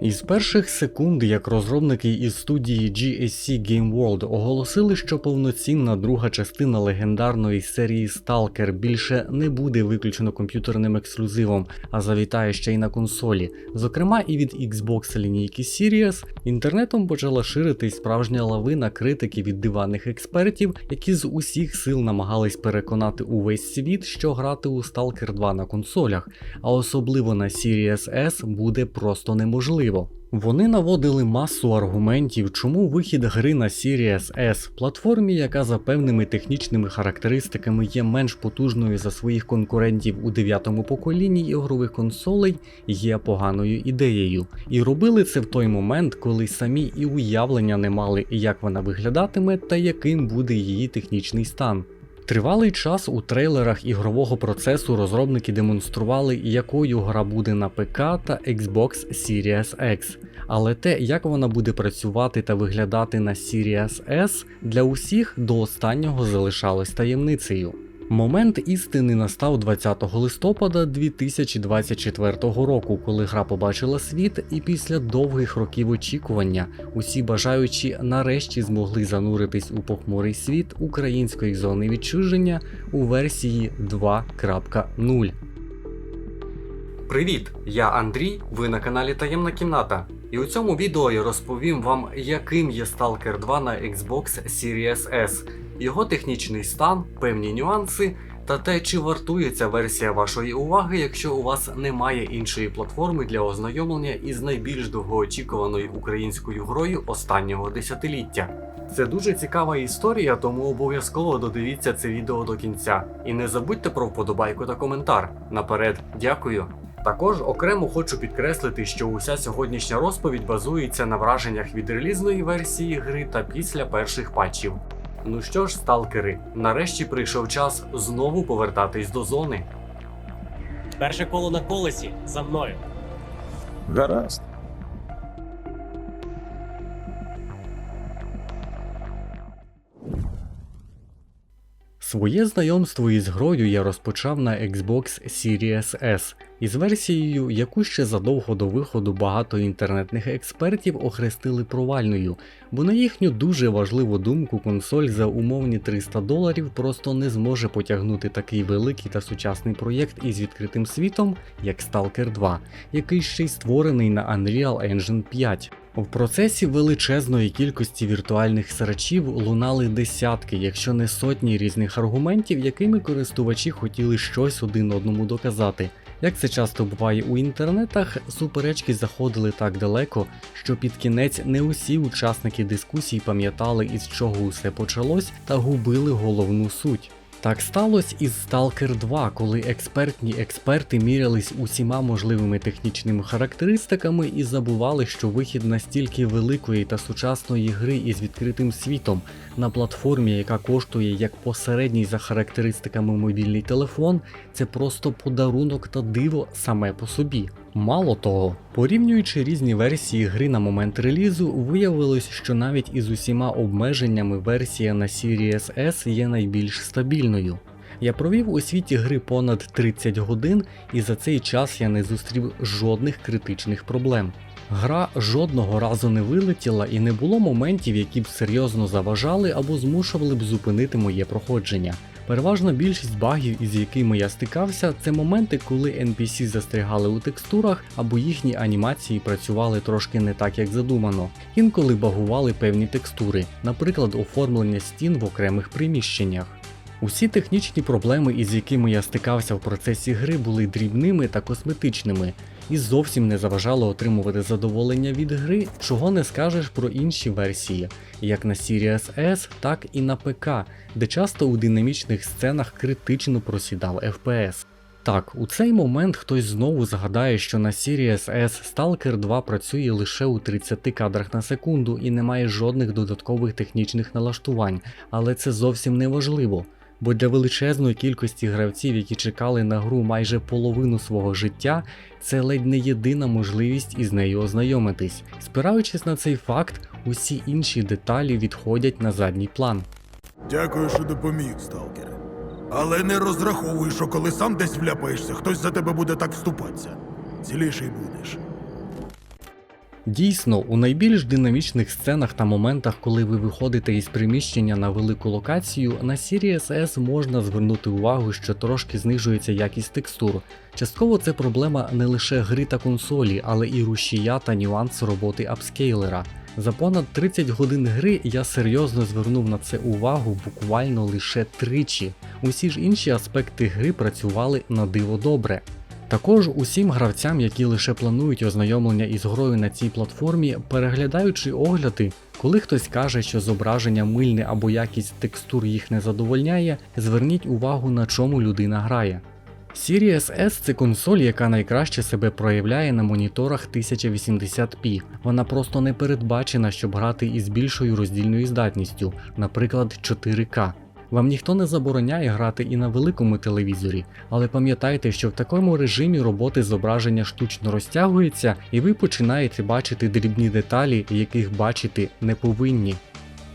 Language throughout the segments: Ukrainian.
Із перших секунд, як розробники із студії GSC Game World оголосили, що повноцінна друга частина легендарної серії Stalker більше не буде виключно комп'ютерним ексклюзивом, а завітає ще й на консолі. Зокрема, і від Xbox лінійки Series інтернетом почала ширитись справжня лавина критики від диванних експертів, які з усіх сил намагались переконати увесь світ, що грати у Stalker 2 на консолях, а особливо на Series S буде просто неможливо. Вони наводили масу аргументів, чому вихід гри на Series S, платформі, яка за певними технічними характеристиками є менш потужною за своїх конкурентів у дев'ятому поколінні ігрових консолей, є поганою ідеєю. І робили це в той момент, коли самі і уявлення не мали, як вона виглядатиме та яким буде її технічний стан. Тривалий час у трейлерах ігрового процесу розробники демонстрували, якою гра буде на ПК та Xbox Series X. Але те, як вона буде працювати та виглядати на Series S, для усіх до останнього залишалось таємницею. Момент істини настав 20 листопада 2024 року, коли гра побачила світ, і після довгих років очікування усі бажаючі нарешті змогли зануритись у похмурий світ української зони відчуження у версії 2.0. Привіт! Я Андрій, ви на каналі Таємна Кімната. І у цьому відео я розповім вам, яким є Stalker 2 на Xbox Series S, його технічний стан, певні нюанси та те, чи вартує ця версія вашої уваги, якщо у вас немає іншої платформи для ознайомлення із найбільш довгоочікуваною українською грою останнього десятиліття. Це дуже цікава історія, тому обов'язково додивіться це відео до кінця. І не забудьте про вподобайку та коментар. Наперед, дякую. Також окремо хочу підкреслити, що уся сьогоднішня розповідь базується на враженнях від релізної версії гри та після перших патчів. Ну що ж, сталкери, нарешті прийшов час знову повертатись до зони. Перше коло на колесі за мною. Гаразд. Своє знайомство із грою я розпочав на Xbox Series S із версією, яку ще задовго до виходу багато інтернетних експертів охрестили провальною, бо на їхню дуже важливу думку консоль за умовні 300 доларів просто не зможе потягнути такий великий та сучасний проєкт із відкритим світом, як Stalker 2, який ще й створений на Unreal Engine 5. В процесі величезної кількості віртуальних срачів лунали десятки, якщо не сотні різних аргументів, якими користувачі хотіли щось один одному доказати. Як це часто буває у інтернетах, суперечки заходили так далеко, що під кінець не усі учасники дискусій пам'ятали, із чого усе почалось, та губили головну суть. Так сталося із Stalker 2, коли експертні експерти мірялись усіма можливими технічними характеристиками і забували, що вихід настільки великої та сучасної гри із відкритим світом на платформі, яка коштує як посередній за характеристиками мобільний телефон, це просто подарунок та диво саме по собі. Мало того, порівнюючи різні версії гри на момент релізу, виявилось, що навіть із усіма обмеженнями версія на Series S є найбільш стабільною. Я провів у світі гри понад 30 годин, і за цей час я не зустрів жодних критичних проблем. Гра жодного разу не вилетіла і не було моментів, які б серйозно заважали або змушували б зупинити моє проходження. Переважно більшість багів, із якими я стикався, це моменти, коли NPC застрягали у текстурах або їхні анімації працювали трошки не так, як задумано. Інколи багували певні текстури, наприклад, оформлення стін в окремих приміщеннях. Усі технічні проблеми, із якими я стикався в процесі гри, були дрібними та косметичними, і зовсім не заважало отримувати задоволення від гри, чого не скажеш про інші версії, як на Series S, так і на ПК, де часто у динамічних сценах критично просідав FPS. Так, у цей момент хтось знову згадає, що на Series S Stalker 2 працює лише у 30 кадрах на секунду і не має жодних додаткових технічних налаштувань, але це зовсім не важливо. Бо для величезної кількості гравців, які чекали на гру майже половину свого життя, це ледь не єдина можливість із нею ознайомитись. Спираючись на цей факт, усі інші деталі відходять на задній план. Дякую, що допоміг, сталкере. Але не розраховуй, що коли сам десь вляпаєшся, хтось за тебе буде так вступатися. Ціліший будеш. Дійсно, у найбільш динамічних сценах та моментах, коли ви виходите із приміщення на велику локацію, на Series S можна звернути увагу, що трошки знижується якість текстур. Частково це проблема не лише гри та консолі, але і рушія та нюанс роботи апскейлера. За понад 30 годин гри я серйозно звернув на це увагу буквально лише тричі. Усі ж інші аспекти гри працювали на диво добре. Також усім гравцям, які лише планують ознайомлення із грою на цій платформі, переглядаючи огляди, коли хтось каже, що зображення мильне або якість текстур їх не задовольняє, зверніть увагу на чому людина грає. Series S це консоль, яка найкраще себе проявляє на моніторах 1080p. Вона просто не передбачена, щоб грати із більшою роздільною здатністю, наприклад 4К. Вам ніхто не забороняє грати і на великому телевізорі, але пам'ятайте, що в такому режимі роботи зображення штучно розтягується, і ви починаєте бачити дрібні деталі, яких бачити не повинні.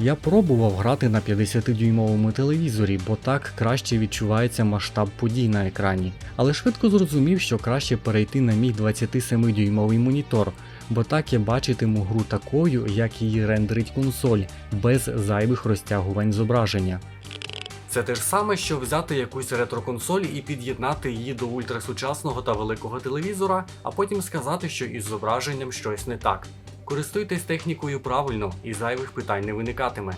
Я пробував грати на 50-дюймовому телевізорі, бо так краще відчувається масштаб подій на екрані, але швидко зрозумів, що краще перейти на мій 27-дюймовий монітор, бо так я бачитиму гру такою, як її рендерить консоль, без зайвих розтягувань зображення. Це те ж саме, що взяти якусь ретро-консоль і під'єднати її до ультрасучасного та великого телевізора, а потім сказати, що із зображенням щось не так. Користуйтесь технікою правильно і зайвих питань не виникатиме.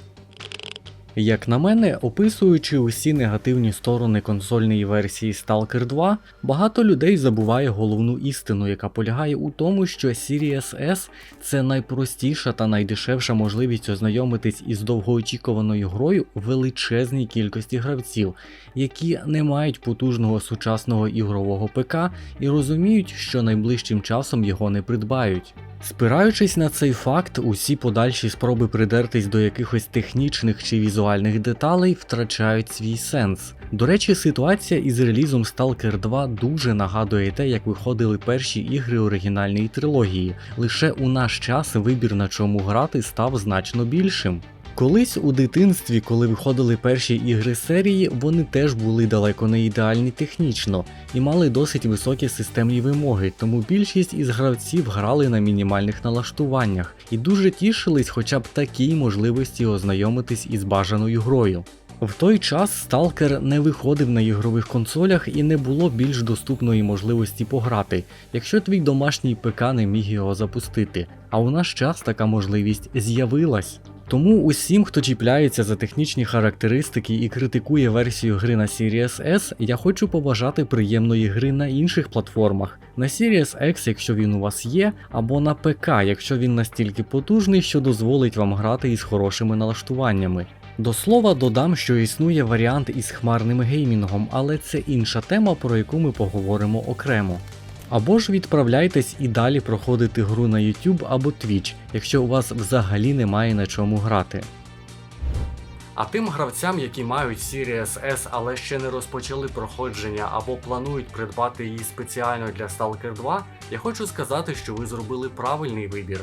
Як на мене, описуючи усі негативні сторони консольної версії Stalker 2, багато людей забуває головну істину, яка полягає у тому, що Series S це найпростіша та найдешевша можливість ознайомитись із довгоочікуваною грою величезній кількості гравців, які не мають потужного сучасного ігрового ПК і розуміють, що найближчим часом його не придбають. Спираючись на цей факт, усі подальші спроби придертись до якихось технічних чи візуальних деталей втрачають свій сенс. До речі, ситуація із релізом Stalker 2 дуже нагадує те, як виходили перші ігри оригінальної трилогії. Лише у наш час вибір на чому грати став значно більшим. Колись у дитинстві, коли виходили перші ігри серії, вони теж були далеко не ідеальні технічно і мали досить високі системні вимоги, тому більшість із гравців грали на мінімальних налаштуваннях і дуже тішились хоча б такій можливості ознайомитись із бажаною грою. В той час Stalker не виходив на ігрових консолях і не було більш доступної можливості пограти, якщо твій домашній ПК не міг його запустити. А у наш час така можливість з'явилась. Тому усім, хто чіпляється за технічні характеристики і критикує версію гри на Series S, я хочу побажати приємної гри на інших платформах, на Series X, якщо він у вас є, або на ПК, якщо він настільки потужний, що дозволить вам грати із хорошими налаштуваннями. До слова додам, що існує варіант із хмарним геймінгом, але це інша тема, про яку ми поговоримо окремо. Або ж відправляйтесь і далі проходити гру на YouTube або Twitch, якщо у вас взагалі немає на чому грати. А тим гравцям, які мають Series S, але ще не розпочали проходження або планують придбати її спеціально для Stalker 2, я хочу сказати, що ви зробили правильний вибір.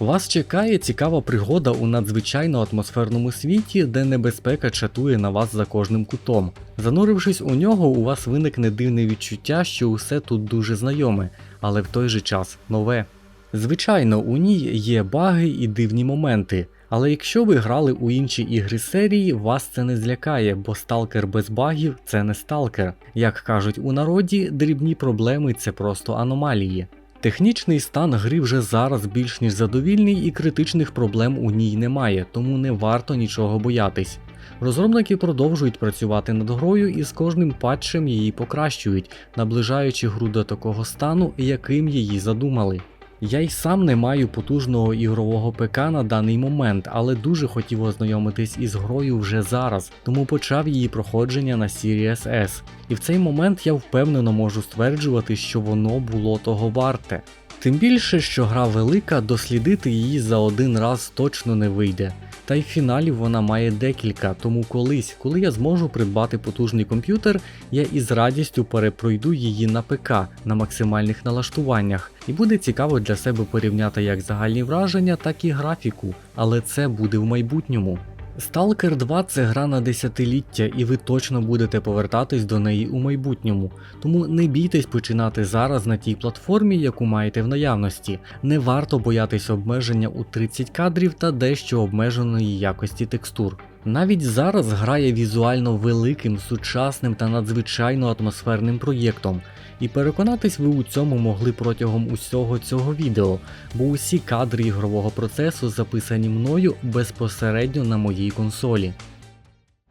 Вас чекає цікава пригода у надзвичайно атмосферному світі, де небезпека чатує на вас за кожним кутом. Занурившись у нього, у вас виникне дивне відчуття, що усе тут дуже знайоме, але в той же час нове. Звичайно, у ній є баги і дивні моменти, але якщо ви грали у інші ігри серії, вас це не злякає, бо сталкер без багів це не сталкер. Як кажуть у народі, дрібні проблеми це просто аномалії. Технічний стан гри вже зараз більш ніж задовільний і критичних проблем у ній немає, тому не варто нічого боятись. Розробники продовжують працювати над грою і з кожним патчем її покращують, наближаючи гру до такого стану, яким її задумали. Я й сам не маю потужного ігрового ПК на даний момент, але дуже хотів ознайомитись із грою вже зараз, тому почав її проходження на Series S. І в цей момент я впевнено можу стверджувати, що воно було того варте. Тим більше, що гра велика, дослідити її за один раз точно не вийде. Та й фіналів вона має декілька, тому колись, коли я зможу придбати потужний комп'ютер, я із радістю перепройду її на ПК на максимальних налаштуваннях, і буде цікаво для себе порівняти як загальні враження, так і графіку, але це буде в майбутньому. Stalker 2 це гра на десятиліття, і ви точно будете повертатись до неї у майбутньому. Тому не бійтесь починати зараз на тій платформі, яку маєте в наявності. Не варто боятись обмеження у 30 кадрів та дещо обмеженої якості текстур. Навіть зараз гра є візуально великим, сучасним та надзвичайно атмосферним проєктом. І переконатись ви у цьому могли протягом усього цього відео, бо усі кадри ігрового процесу записані мною безпосередньо на моїй консолі.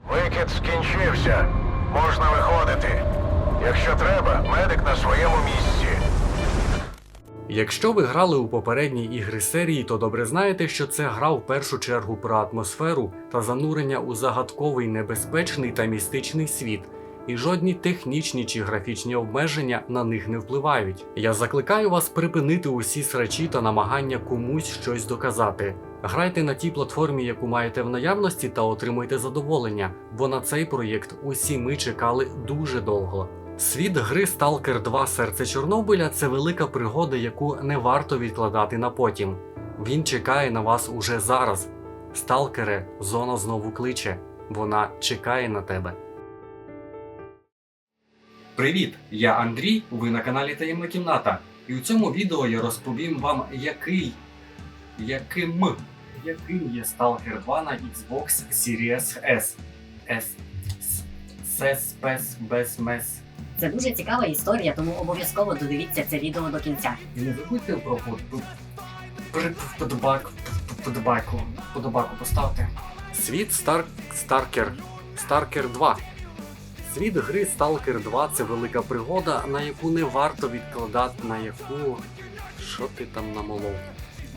Викид скінчився. Можна виходити. Якщо треба, медик на своєму місці. Якщо ви грали у попередні ігри серії, то добре знаєте, що це гра в першу чергу про атмосферу та занурення у загадковий небезпечний та містичний світ. І жодні технічні чи графічні обмеження на них не впливають. Я закликаю вас припинити усі срачі та намагання комусь щось доказати. Грайте на тій платформі, яку маєте в наявності, та отримуйте задоволення, бо на цей проєкт усі ми чекали дуже довго. Світ гри Stalker 2 Серце Чорнобиля це велика пригода, яку не варто відкладати на потім. Він чекає на вас уже зараз. Сталкере, зона знову кличе. Вона чекає на тебе. Привіт! Я Андрій, ви на каналі Таємна Кімната. І у цьому відео я розповім вам, який яким яким є Stalker 2 на Xbox Series S. S. Сес, пес, без мес. Це дуже цікава історія, тому обов'язково додивіться це відео до кінця. І не забудьте про под- под- при- подобайку, подобайку, подобайку поставте. Світ Стар... Старкер. Старкер 2. Світ гри Stalker 2 це велика пригода, на яку не варто відкладати, на яку. Що ти там намолов?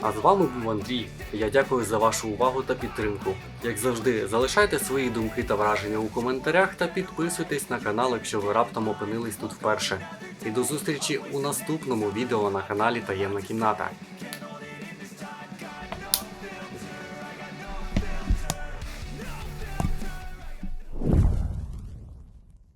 А з вами був Андрій. Я дякую за вашу увагу та підтримку. Як завжди, залишайте свої думки та враження у коментарях та підписуйтесь на канал, якщо ви раптом опинились тут вперше. І до зустрічі у наступному відео на каналі Таємна кімната.